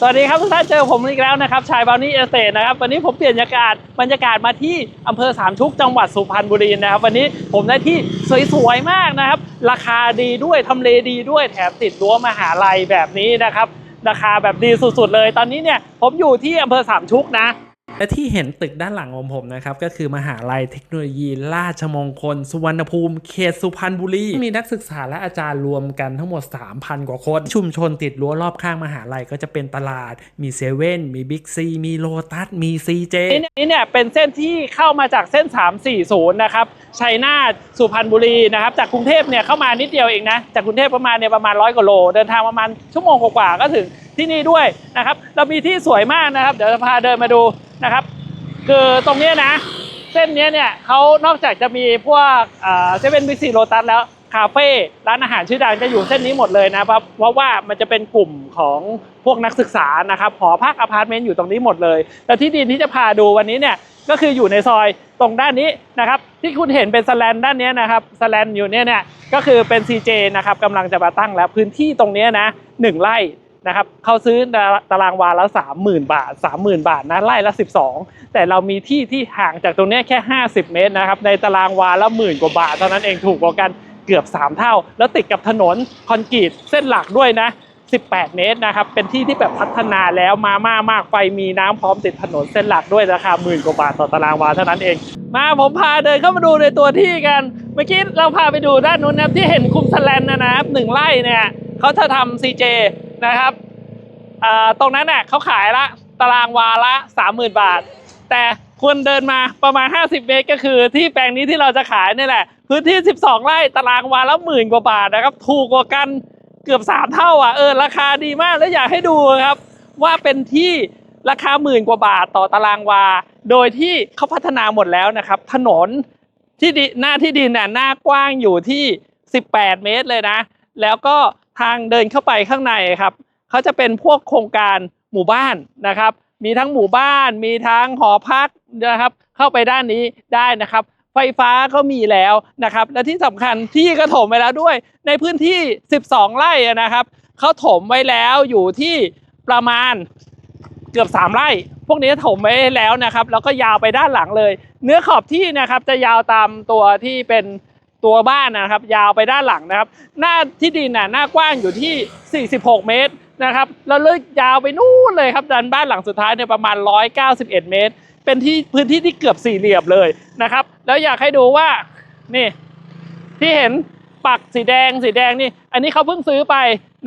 สวัสดีครับทุกท่านเจอผมอีกแล้วนะครับชายบาวนี่เอสเตทนะครับวันนี้ผมเปลี่ยนบรรยากาศบรรยากาศมาที่อำเภอสามชุกจังหวัดสุพรรณบุรีนะครับ วันนี้ผมได้ที่สวยๆมากนะครับ ราคาดีด้วยทำเลดีด้วยแถมติดรั้วมหาลัยแบบนี้นะครับราคาแบบดีสุดๆเลย ตอนนี้เนี่ยผมอยู่ที่อำเภอสามชุกนะ และที่เห็นตึกด้านหลังของผมนะครับ ก็คือมหาลัยเทคโนโลยี ราชมงคล สุวรรณภูมิเขตสุพรรณบุรี มีนักศึกษาและอาจารย์รวมกันทั้งหมด 3,000 กว่าคน ชุมชนติดรั้วรอบข้างมหาลัยก็จะเป็นตลาด มีเซเว่นมีบิ๊กซีมีโลตัสมีซีเจนี่เนี่ยเป็นเส้นที่เข้ามาจากเส้น 340 นะครับชัยนาทสุพรรณบุรีนะครับจากกรุงเทพเนี่ยเข้ามานิดเดียวเองนะจากกรุงเทพประมาณเนี่ยประมาณร้อยกว่าโล เดินทางประมาณชั่วโมงกว่าก็ถึง ที่นี่ด้วยนะครับ เรามีที่สวยมากนะครับ เดี๋ยวจะพาเดินมาดูนะครับ คือตรงนี้นะ เส้นนี้เนี่ยเขานอกจากจะมีพวกเซเว่นบิ๊กซีโรตัสแล้วคาเฟ่ร้านอาหารชื่อดังจะอยู่เส้นนี้หมดเลยนะครับเพราะว่ามันจะเป็นกลุ่มของพวกนักศึกษานะครับหอพักอพาร์ตเมนต์อยู่ตรงนี้หมดเลยแต่ที่ดินที่จะพาดูวันนี้เนี่ยก็คืออยู่ในซอยตรงด้านนี้นะครับ ที่คุณเห็นเป็นสแลนด้านนี้นะครับสแลนอยู่เนี่ยเนี่ยก็คือเป็น CJ นะครับกำลังจะมาตั้งแล้วพื้นที่ตรงนี้นะหนึ่งไร่ นะครับเขาซื้อตารางวาละสามหมื่นบาทสามหมื่นบาทนะไร่ละสิบสองแต่เรามีที่ที่ห่างจากตรงนี้แค่ 50 เมตรนะครับในตารางวาละหมื่นกว่าบาทเท่านั้นเองถูกกว่ากันเกือบ 3 เท่า แล้วติดกับถนนคอนกรีตเส้นหลักด้วยนะ 18 เมตรนะครับเป็นที่ที่แบบพัฒนาแล้วมาม่ามากไฟมีน้ำพร้อมติดถนนเส้นหลักด้วยราคาหมื่นกว่าบาทต่อตารางวาเท่านั้นเอง มาผมพาเดินเข้ามาดูในตัวที่กัน เมื่อกี้เราพาไปดูด้านนู้นนะที่เห็นคุมสแลนนะครับหนึ่งไร่เนี่ยเขาจะทำ CJ นะครับตรงนั้นน่ะเขาขายละตารางวาละ 30,000 บาท แต่ควรเดินมาประมาณ 50 เมตรก็คือที่แปลงนี้ที่เราจะขายนี่แหละ พื้นที่ 12 ไร่ตารางวาละหมื่นกว่าบาทนะครับ ถูกกว่ากันเกือบ 3 เท่าอะเออราคาดีมากแล้วอยากให้ดูครับ ว่าเป็นที่ราคาหมื่นกว่าบาทต่อตารางวา โดยที่เขาพัฒนาหมดแล้วนะครับ ถนนที่ดิหน้าที่ดินน่ะหน้ากว้างอยู่ที่ 18 เมตรเลยนะ แล้วก็ ทางเดินเข้าไปข้างในครับเขาจะเป็นพวกโครงการหมู่บ้านนะครับ มีทั้งหมู่บ้าน มีทั้งหอพักนะครับ เข้าไปด้านนี้ได้นะครับ ไฟฟ้าก็มีแล้วนะครับ และที่สำคัญที่ก็ถมไปแล้วด้วย ในพื้นที่ 12 ไร่นะครับเขาถมไว้แล้วอยู่ที่ประมาณเกือบ 3 ไร่ พวกนี้ถมไว้แล้วนะครับ แล้วก็ยาวไปด้านหลังเลย เนื้อขอบที่นะครับจะยาวตามตัวที่เป็น ตัวบ้านนะครับ ยาวไปด้านหลังนะครับ หน้าที่ดินน่ะหน้ากว้างอยู่ที่ 46 เมตรนะครับแล้วเลิกยาวไปนู่นเลยครับดันบ้านหลังสุดท้ายเนี่ยประมาณ 191 เมตร เป็นที่พื้นที่ที่เกือบสี่เหลี่ยมเลยนะครับ แล้วอยากให้ดูว่านี่ที่เห็นปักสีแดงสีแดงนี่ อันนี้เขาเพิ่งซื้อไป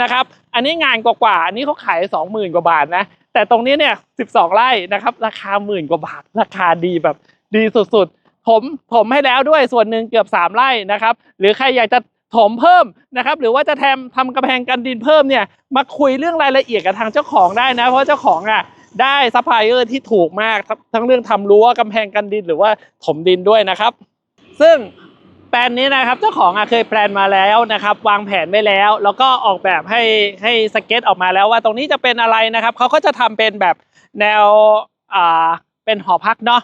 นะครับ อันนี้งานกว่าๆอันนี้เขาขาย 20,000 กว่าบาทนะแต่ตรงนี้เนี่ย 12 ไร่นะครับ ราคาหมื่นกว่าบาท ราคาดีแบบดีสุดๆ มผมให้แล้วด้วยส่วนหนึ่งเกือบ 3 ไร่นะครับ หรือใครอยากจะถมเพิ่มนะครับ หรือว่าจะแทำทำกำแพงกันดินเพิ่มเนี่ยมาคุยเรื่องรายละเอียดกับทางเจ้าของได้นะ เพราะเจ้าของอะได้ซัพพลายเออร์ที่ถูกมาก ทั้งเรื่องทำรั้วกำแพงกันดินหรือว่าถมดินด้วยนะครับ ซึ่งแปลนนี้นะครับเจ้าของอะเคยแปลนมาแล้วนะครับ วางแผนไว้แล้ว แล้วก็ออกแบบให้ให้สเก็ตออกมาแล้วว่าตรงนี้จะเป็นอะไรนะครับเขาก็จะทำเป็นแบบแนวอ่าเป็นหอพักเนาะ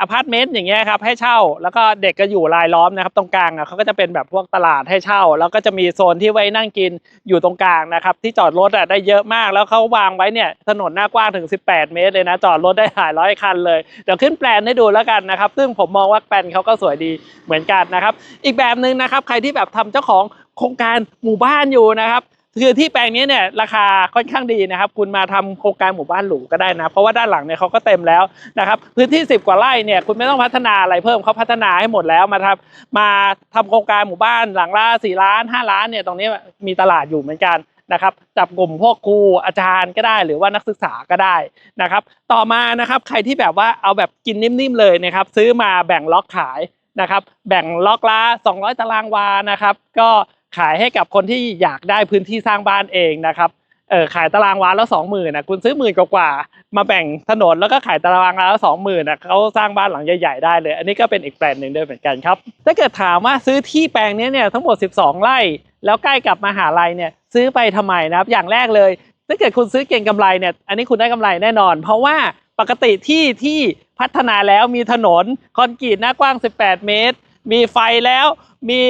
อพาร์ตเมนต์อย่างเงี้ยครับให้เช่า แล้วก็เด็กก็อยู่รายล้อมนะครับตรงกลางอะเขาก็จะเป็นแบบพวกตลาดให้เช่า แล้วก็จะมีโซนที่ไว้นั่งกินอยู่ตรงกลางนะครับที่จอดรถอะได้เยอะมาก แล้วเขาวางไว้เนี่ยถนนหน้ากว้างถึง 18 เมตรเลยนะจอดรถได้หลายร้อยคันเลยเดี๋ยวขึ้นแปลนให้ดูแล้วกันนะครับซึ่งผมมองว่าแปลนเขาก็สวยดีเหมือนกันนะครับอีกแบบหนึ่งนะครับใครที่แบบทำเจ้าของโครงการหมู่บ้านอยู่นะครับ คือที่แปลงนี้เนี่ยราคาค่อนข้างดีนะครับ คุณมาทำโครงการหมู่บ้านหรูก็ได้นะ เพราะว่าด้านหลังเนี่ยเขาก็เต็มแล้วนะครับ พื้นที่ 10 กว่าไร่เนี่ยคุณไม่ต้องพัฒนาอะไรเพิ่มเขาพัฒนาให้หมดแล้วมาทำมาทำโครงการหมู่บ้านหลังละ4ล้าน5ล้านเนี่ยตรงนี้มีตลาดอยู่เหมือนกันนะครับจับกลุ่มพวกครูอาจารย์ก็ได้หรือว่านักศึกษาก็ได้นะครับต่อมานะครับใครที่แบบว่าเอาแบบกินนิ่มๆเลยนะครับซื้อมาแบ่งล็อกขายนะครับแบ่งล็อกละ200 ตารางวานะครับก็ ขายให้กับคนที่อยากได้พื้นที่สร้างบ้านเองนะครับเออขายตารางวาแล้วสองหมื่นนะคุณซื้อหมื่นกว่ามาแบ่งถนนแล้วก็ขายตารางวาแล้วสองหมื่นนะเขาสร้างบ้านหลังใหญ่ๆได้เลย อันนี้ก็เป็นอีกแปลนหนึ่งด้วยเหมือนกันครับ ถ้าเกิดถามว่าซื้อที่แปลงนี้เนี่ยทั้งหมด 12 ไร่ แล้วใกล้กับมหาลัยเนี่ยซื้อไปทำไมนะครับ อย่างแรกเลย ถ้าเกิดคุณซื้อเก่งกำไรเนี่ยอันนี้คุณได้กำไรแน่นอน เพราะว่าปกติที่ที่พัฒนาแล้วมีถนนคอนกรีตหน้ากว้าง 18 เมตร มีไฟแล้วมี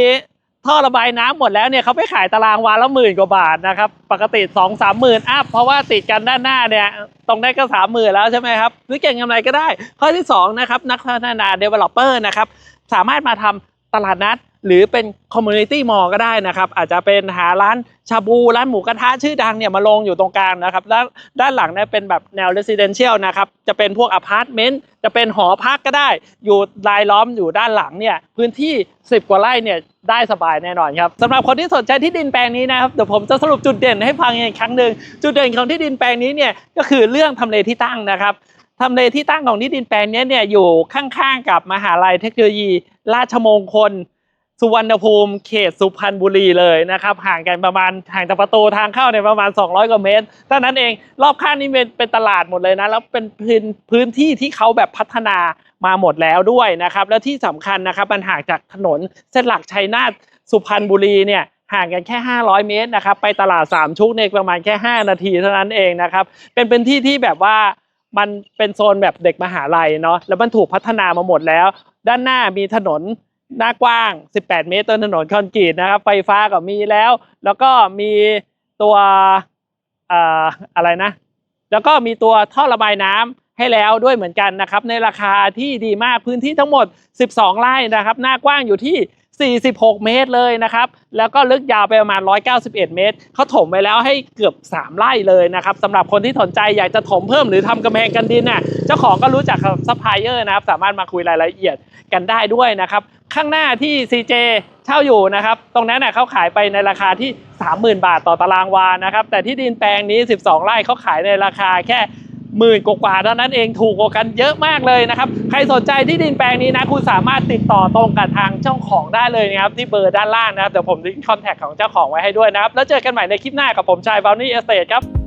ท่อระบายน้ำหมดแล้วเนี่ยเขาไปขายตารางวาละหมื่นกว่าบาทนะครับปกติ2องสามหมื่นอัพเพราะว่าติดกันด้านหน้าเนี่ยตรงได้ก็สามหมื่นแล้วใช่ไหมครับหรือเก่งกำไรก็ได้ ข้อที่สองนะครับนักพัฒนาเดเวลลอปเปอร์นะครับสามารถมาทำตลาดนัด หรือเป็น community mall ก็ได้นะครับ อาจจะเป็นหาร้านชาบู ร้านหมูกระทะชื่อดังเนี่ยมาลงอยู่ตรงกลางนะครับด้านด้านหลังเนี่ยเป็นแบบแนว residential นะครับ จะเป็นพวกอพาร์ตเมนต์จะเป็นหอพักก็ได้ อยู่รายล้อมอยู่ด้านหลังเนี่ยพื้นที่ 10 กว่าไร่เนี่ยได้สบายแน่นอนครับสำหรับคนที่สนใจที่ดินแปลงนี้นะครับเดี๋ยวผมจะสรุปจุดเด่นให้ฟังอีกครั้งหนึ่งจุดเด่นของที่ดินแปลงนี้เนี่ยก็คือเรื่องทำเลที่ตั้งนะครับทำเลที่ตั้งของที่ดินแปลงนี้เนี่ยอยู่ข้างๆกับมหาลัยเทคโนโลยี ราชมงคล สุวรรณภูมิเขตสุพรรณบุรีเลยนะครับห่างกันประมาณห่างจากประตูทางเข้าเนี่ยประมาณ 200กว่าเมตรเท่านั้นเองรอบข้างนี้เป็นเป็นตลาดหมดเลยนะแล้วเป็นพื้นพื้นที่ที่เขาแบบพัฒนามาหมดแล้วด้วยนะครับ แล้วที่สำคัญนะครับมันห่างจากถนนเส้นหลักชัยนาทสุพรรณบุรีเนี่ยห่างกันแค่ 500 เมตรนะครับไปตลาดสามชุกเนี่ยประมาณแค่ 5 นาทีเท่านั้นเองนะครับเป็นพื้นที่ที่แบบว่ามันเป็นโซนแบบเด็กมหาลัยเนาะแล้วมันถูกพัฒนามาหมดแล้ว ด้านหน้ามีถนน หน้ากว้าง 18 เมตรต้นถนนคอนกรีตนะครับ ไฟฟ้าก็มีแล้ว แล้วก็มีตัวอะไรนะ แล้วก็มีตัวท่อระบายน้ำให้แล้วด้วยเหมือนกันนะครับ ในราคาที่ดีมากพื้นที่ทั้งหมด 12 ไร่นะครับ หน้ากว้างอยู่ที่ 46 เมตรเลยนะครับ แล้วก็ลึกยาวไปประมาณ 191 เมตร เขาถมไปแล้วให้เกือบ 3 ไร่เลยนะครับสำหรับคนที่สนใจอยากจะถมเพิ่มหรือทำกำแพงกันดินน่ะ เจ้าของก็รู้จักกับซัพพลายเออร์นะครับ สามารถมาคุยรายละเอียดกันได้ด้วยนะครับ ข้างหน้าที่ CJ เช่าอยู่นะครับ ตรงนั้นน่ะเขาขายไปในราคาที่ 30,000 บาทต่อตารางวานะครับ แต่ที่ดินแปลงนี้ 12 ไร่เขาขายในราคาแค่ หมื่นกว่าเท่านั้นเองถูกกว่ากันเยอะมากเลยนะครับ ใครสนใจที่ดินแปลงนี้นะ คุณสามารถติดต่อตรงกับทางเจ้าของได้เลยนะครับ ที่เบอร์ด้านล่างนะครับ เดี๋ยวผมทิ้งคอนแทคของเจ้าของไว้ให้ด้วยนะครับ แล้วเจอกันใหม่ในคลิปหน้ากับผมชายบาวนี่เอสเตครับ